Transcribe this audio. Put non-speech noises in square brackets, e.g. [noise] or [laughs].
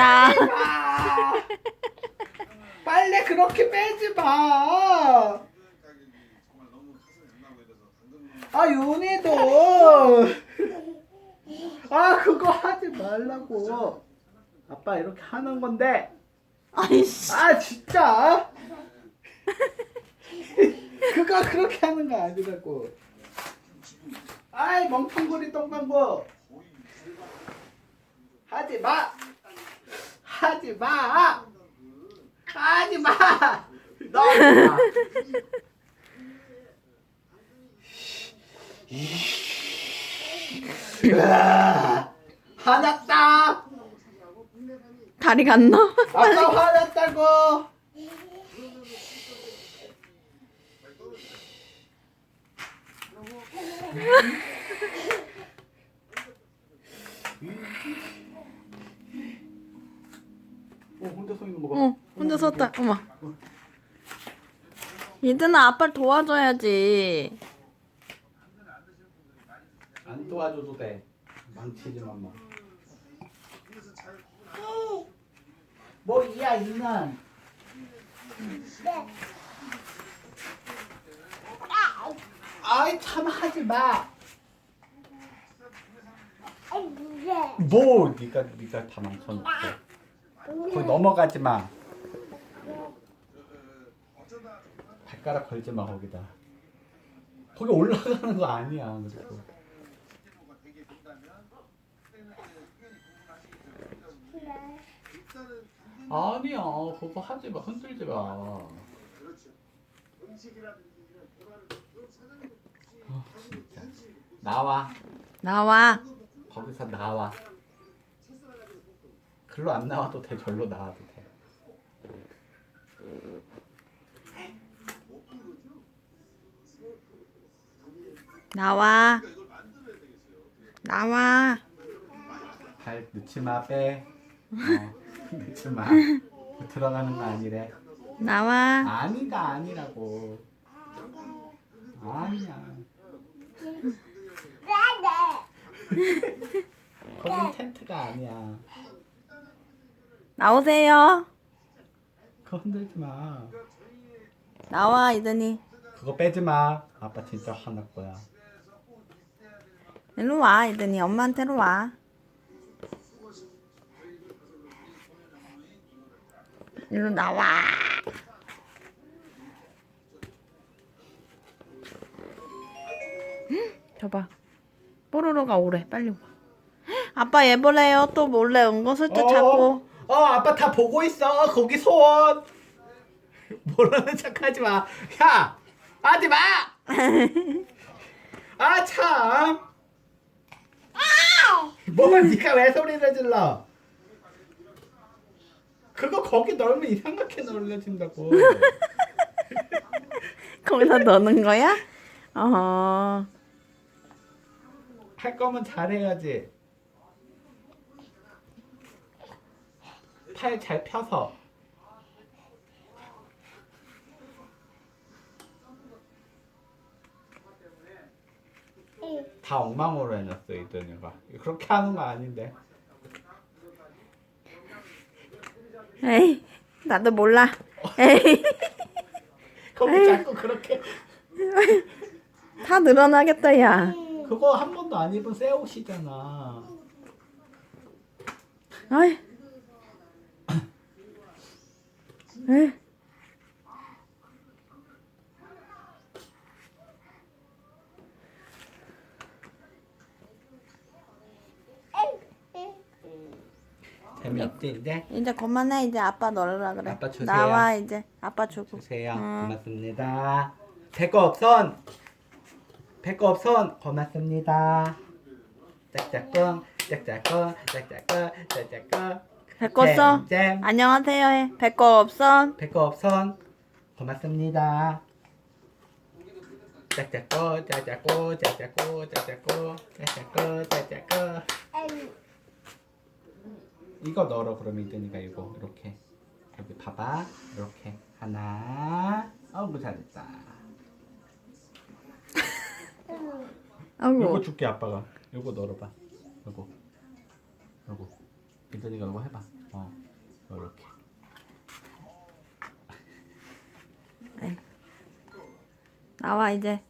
야. 마. [laughs] 빨래 그렇게 빼지 마. 아 윤희도 아 그거 하지 말라고. 아빠 이렇게 하는 건데. 아이씨. 아 진짜. [laughs] 그거 그렇게 하는 거 아니라고. 아이 멍텅구리 똥방구. 하지 마. 하지 마. 하지 마. 너. 화났다. 다리 갔나? 아까 화났다고. [laughs] 어, 혼자 서 있는 거 봐. 어, 혼자 섰다. 어머. 얘들아, 아빠를 도와줘야지. 안 도와줘도 돼. 망치지 마, 마. 뭐 이야 이는. 아이 참 하지 마. 뭐 네가 네가 다 망쳐놓고. 거기 넘어가지 마. 발가락 걸지 마 거기다. 거기 올라가는 거 아니야. 그리고. 아니야 그거 하지 마 흔들지 마. 아, 진짜. 나와 나와. 거기서 나와. 글로 안 나와도 돼 절로 나와도 돼. 나와. 나와. 발 넣지 마 빼. 어, [laughs] 넣지 마. 들어가는 거 아니래. 나와. 아니다 아니라고. 아니야. 거긴 텐트가 아니야. 나오세요. 그거 흔들지 마. 나와, 이든이. 그거 빼지 마. 아빠 진짜 화날 거야. 일로 와, 이든이. 엄마한테로 와. 일로 나와. 헉, 저봐. 뽀로로가 오래. 빨리 와. 헉, 아빠 얘보래요. 또 몰래 은거슬쩍 잡고. 어, 아빠 다 보고 있어. 거기 손. [laughs] 모르는 척하지 마. 야, 하지 마. [laughs] 아 참. 뭐가 네가 왜 소리를 질러? 그거 거기 넣으면 이상하게 놀려진다고. [laughs] 거기다 넣는 거야? 어. 할 거면 잘해야지. 팔 잘 펴서. 다 엉망으로 해놨어 이더니가 그렇게 하는 거 아닌데 에이, 나도 몰라. [laughs] 에이, 거기 자꾸 그렇게 [laughs] 다 늘어나겠다, 야. 그거 한 번도 안 입은 새 옷이잖아 아이. 에이. 재미없지 이제 이제 그만해 이제 아빠 넣으라 그래. 아빠 주세요. 나와 이제 아빠 주고. 주세요 응. 고맙습니다 배꼽 손 배꼽 손 고맙습니다 짝짝꿍 짝짝꿍 짝짝꿍 짝짝꿍 배꼽 써. 잼. 안녕하세요. 해. 배꼽 없어. 배꼽 손 고맙습니다. 짝짝꿍 짝짝꿍 짝짝꿍 짝짝꿍 짝짝꿍 짝짝꿍 이거 넣어 그러면 이든이가 이거 이렇게. 여기 봐봐. 이렇게. 하나. 아우 잘했다. 이거. 줄게 아빠가. 이거 넣어봐. 이거. 이거 이든이가 이거 해봐 어, 이렇게. 나와 이제.